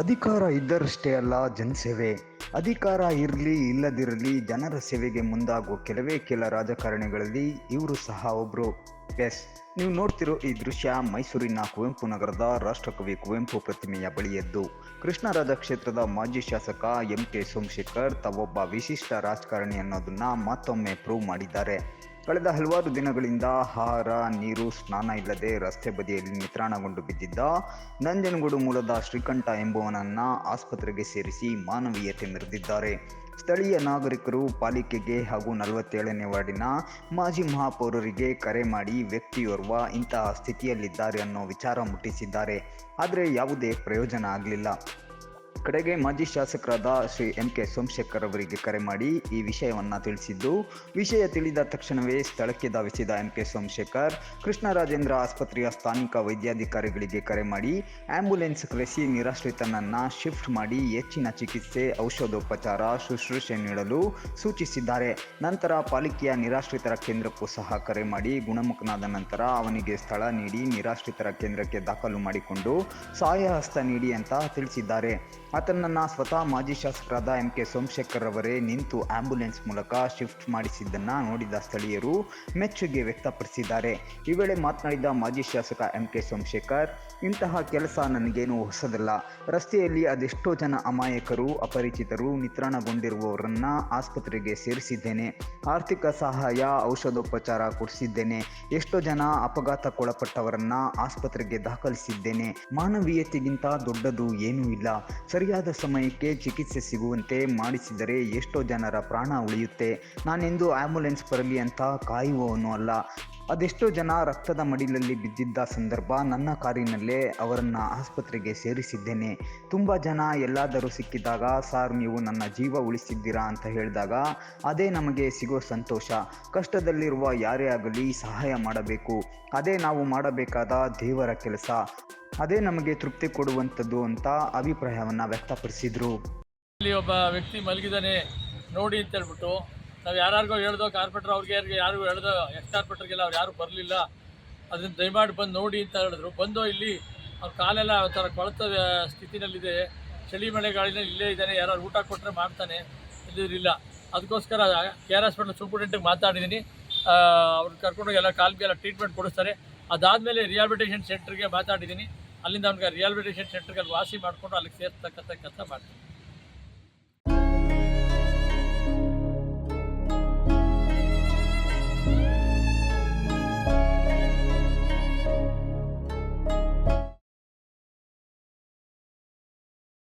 ಅಧಿಕಾರ ಇದ್ದರಷ್ಟೇ ಅಲ್ಲ ಜನಸೇವೆ. ಅಧಿಕಾರ ಇರಲಿ, ಇಲ್ಲದಿರಲಿ ಜನರ ಸೇವೆಗೆ ಮುಂದಾಗುವ ಕೆಲವೇ ಕೆಲ ರಾಜಕಾರಣಿಗಳಲ್ಲಿ ಇವರು ಸಹ ಒಬ್ಬರು ಎಸ್, ನೀವು ನೋಡ್ತಿರೋ ಈ ದೃಶ್ಯ ಮೈಸೂರಿನ ಕುವೆಂಪು ನಗರದ ರಾಷ್ಟ್ರಕವಿ ಕುವೆಂಪು ಪ್ರತಿಮೆಯ ಬಳಿಯದ್ದು. ಕೃಷ್ಣರಾಜ ಕ್ಷೇತ್ರದ ಮಾಜಿ ಶಾಸಕ ಎಂ ಕೆ ಸೋಮಶೇಖರ್ ತಾವೊಬ್ಬ ವಿಶಿಷ್ಟ ರಾಜಕಾರಣಿ ಅನ್ನೋದನ್ನ ಮತ್ತೊಮ್ಮೆ ಪ್ರೂವ್ ಮಾಡಿದ್ದಾರೆ. ಕಳೆದ ಹಲವಾರು ದಿನಗಳಿಂದ ಆಹಾರ ನೀರು, ಸ್ನಾನ ಇಲ್ಲದೆ ರಸ್ತೆ ಬದಿಯಲ್ಲಿ ನಿತ್ರಾಣಗೊಂಡು ಬಿದ್ದಿದ್ದ ನಂಜನಗೂಡು ಮೂಲದ ಶ್ರೀಕಂಠ ಎಂಬುವನನ್ನ ಆಸ್ಪತ್ರೆಗೆ ಸೇರಿಸಿ ಮಾನವೀಯತೆ ಮೆರೆದಿದ್ದಾರೆ. ಸ್ಥಳೀಯ ನಾಗರಿಕರು ಪಾಲಿಕೆಗೆ ಹಾಗೂ ನಲವತ್ತೇಳನೇ ವಾರ್ಡಿನ ಮಾಜಿ ಮಹಾಪೌರರಿಗೆ ಕರೆ ಮಾಡಿ ವ್ಯಕ್ತಿಯೋರ್ವ ಇಂತಹ ಸ್ಥಿತಿಯಲ್ಲಿದ್ದಾರೆ ಅನ್ನೋ ವಿಚಾರ ಮುಟ್ಟಿಸಿದ್ದಾರೆ. ಆದರೆ ಯಾವುದೇ ಪ್ರಯೋಜನ ಆಗಲಿಲ್ಲ. ಕಡೆಗೆ ಮಾಜಿ ಶಾಸಕರಾದ ಶ್ರೀ ಎಂ ಕೆ ಸೋಮಶೇಖರ್ ಅವರಿಗೆ ಕರೆ ಮಾಡಿ ಈ ವಿಷಯವನ್ನ ತಿಳಿಸಿದ್ದು, ವಿಷಯ ತಿಳಿದ ತಕ್ಷಣವೇ ಸ್ಥಳಕ್ಕೆ ಧಾವಿಸಿದ ಎಂ ಕೆ ಸೋಮಶೇಖರ್, ಕೃಷ್ಣರಾಜೇಂದ್ರ ಆಸ್ಪತ್ರೆಯ ಸ್ಥಾನಿಕ ವೈದ್ಯಾಧಿಕಾರಿಗಳಿಗೆ ಕರೆ ಮಾಡಿ ಆಂಬ್ಯುಲೆನ್ಸ್ ಕರೆಸಿ ನಿರಾಶ್ರಿತನನ್ನ ಶಿಫ್ಟ್ ಮಾಡಿ ಹೆಚ್ಚಿನ ಚಿಕಿತ್ಸೆ, ಔಷಧೋಪಚಾರ, ಶುಶ್ರೂಷೆ ನೀಡಲು ಸೂಚಿಸಿದ್ದಾರೆ. ನಂತರ ಪಾಲಿಕೆಯ ನಿರಾಶ್ರಿತರ ಕೇಂದ್ರಕ್ಕೂ ಸಹ ಕರೆ ಮಾಡಿ ಗುಣಮುಖನಾದ ನಂತರ ಅವನಿಗೆ ಸ್ಥಳ ನೀಡಿ ನಿರಾಶ್ರಿತರ ಕೇಂದ್ರಕ್ಕೆ ದಾಖಲು ಮಾಡಿಕೊಂಡು ಸಹಾಯ ಹಸ್ತ ನೀಡಿ ಅಂತ ತಿಳಿಸಿದ್ದಾರೆ. ಆತನನ್ನ ಸ್ವತಃ ಮಾಜಿ ಶಾಸಕರಾದ ಎಂ ಕೆ ಸೋಮಶೇಖರ್ ಅವರೇ ನಿಂತು ಆಂಬ್ಯುಲೆನ್ಸ್ ಮೂಲಕ ಶಿಫ್ಟ್ ಮಾಡಿಸಿದ್ದನ್ನು ನೋಡಿದ ಸ್ಥಳೀಯರು ಮೆಚ್ಚುಗೆ ವ್ಯಕ್ತಪಡಿಸಿದ್ದಾರೆ. ಈ ವೇಳೆ ಮಾತನಾಡಿದ ಮಾಜಿ ಶಾಸಕ ಎಂ ಕೆ ಸೋಮಶೇಖರ್, ಇಂತಹ ಕೆಲಸ ನನಗೇನು ಹೊಸದಲ್ಲ. ರಸ್ತೆಯಲ್ಲಿ ಅದೆಷ್ಟೋ ಜನ ಅಮಾಯಕರು, ಅಪರಿಚಿತರು ನಿತ್ರಾಣಗೊಂಡಿರುವವರನ್ನು ಆಸ್ಪತ್ರೆಗೆ ಸೇರಿಸಿದ್ದೇನೆ. ಆರ್ಥಿಕ ಸಹಾಯ, ಔಷಧೋಪಚಾರ ಕೊಡಿಸಿದ್ದೇನೆ. ಎಷ್ಟೋ ಜನ ಅಪಘಾತಕ್ಕೊಳಪಟ್ಟವರನ್ನು ಆಸ್ಪತ್ರೆಗೆ ದಾಖಲಿಸಿದ್ದೇನೆ. ಮಾನವೀಯತೆಗಿಂತ ದೊಡ್ಡದು ಏನೂ ಇಲ್ಲ. ಸರಿಯಾದ ಸಮಯಕ್ಕೆ ಚಿಕಿತ್ಸೆ ಸಿಗುವಂತೆ ಮಾಡಿಸಿದರೆ ಎಷ್ಟೋ ಜನರ ಪ್ರಾಣ ಉಳಿಯುತ್ತೆ. ನಾನೆಂದು ಆಂಬ್ಯುಲೆನ್ಸ್ ಬರಲಿ ಅಂತ ಕಾಯುವವನು ಅಲ್ಲ. ಅದೆಷ್ಟೋ ಜನ ರಕ್ತದ ಮಡಿಲಲ್ಲಿ ಬಿದ್ದಿದ್ದ ಸಂದರ್ಭ ನನ್ನ ಕಾರಿನಲ್ಲೇ ಅವರನ್ನು ಆಸ್ಪತ್ರೆಗೆ ಸೇರಿಸಿದ್ದೇನೆ. ತುಂಬ ಜನ ಎಲ್ಲಾದರೂ ಸಿಕ್ಕಿದಾಗ, ಸಾರ್, ನೀವು ನನ್ನ ಜೀವ ಉಳಿಸಿದ್ದೀರಾ? ಅಂತ ಹೇಳಿದಾಗ, ಅದೇ ನಮಗೆ ಸಿಗೋ ಸಂತೋಷ. ಕಷ್ಟದಲ್ಲಿರುವ ಯಾರೇ ಆಗಲಿ ಸಹಾಯ ಮಾಡಬೇಕು. ಅದೇ ನಾವು ಮಾಡಬೇಕಾದ ದೇವರ ಕೆಲಸ. ಅದೇ ನಮಗೆ ತೃಪ್ತಿ ಕೊಡುವಂಥದ್ದು ಅಂತ ಅಭಿಪ್ರಾಯವನ್ನು ವ್ಯಕ್ತಪಡಿಸಿದರು. ಇಲ್ಲಿ ಒಬ್ಬ ವ್ಯಕ್ತಿ ಮಲಗಿದಾನೆ ನೋಡಿ ಅಂತ ಹೇಳ್ಬಿಟ್ಟು, ನಾವು ಯಾರಿಗೋ ಹೇಳ್ದೋ ಕಾರ್ಪೆಟ್ರ್ ಅವ್ರಿಗೆ, ಯಾರಿಗೆ ಹೇಳ್ದೋ ಎಕ್ಸ್ ಕಾರ್ಪೆಟ್ರಿಗೆಲ್ಲ ಅವ್ರು ಯಾರು ಬರಲಿಲ್ಲ, ಅದನ್ನು ದಯಮಾಡಿ ಬಂದು ನೋಡಿ ಅಂತ ಹೇಳಿದ್ರು. ಬಂದು ಇಲ್ಲಿ, ಅವ್ರ ಕಾಲೆಲ್ಲ ಥರ ಕೊಳತ ಸ್ಥಿತಿನಲ್ಲಿದೆ. ಚಳಿ ಮಳೆ ಗಾಳಿನಲ್ಲಿ ಇಲ್ಲೇ ಇದ್ದಾನೆ ಯಾರು ಊಟ ಕೊಟ್ಟರೆ ಮಾಡ್ತಾನೆ ಇಲ್ಲಿರಲಿಲ್ಲ ಅದಕ್ಕೋಸ್ಕರ ಕೆ ಆರ್ ಹಾಸ್ಪಿಟಲ್ ಸೂಪರಿಂಟೆಂಟ್ಗೆ ಮಾತಾಡಿದ್ದೀನಿ ಅವ್ರನ್ನ ಕರ್ಕೊಂಡೋಗಿ ಎಲ್ಲ ಕಾಲ್ಗೆಲ್ಲ ಟ್ರೀಟ್ಮೆಂಟ್ ಕೊಡಿಸ್ತಾರೆ. ಅದಾದಮೇಲೆ ರಿಹಾಬಿಲಿಟೇಷನ್ ಸೆಂಟ್ರಿಗೆ ಮಾತಾಡಿದ್ದೀನಿ ಅಲ್ಲಿಂದ ಅವ್ನಿಗೆ ರಿಹಾಬಿಲಿಟೇಷನ್ ಸೆಂಟ್ರಿಗೆ ವಾಸಿ ಮಾಡಿಕೊಂಡು ಅಲ್ಲಿಗೆ ಸೇರ್ತಕ್ಕಂಥ ಕೆಲಸ ಮಾಡ್ತೀನಿ.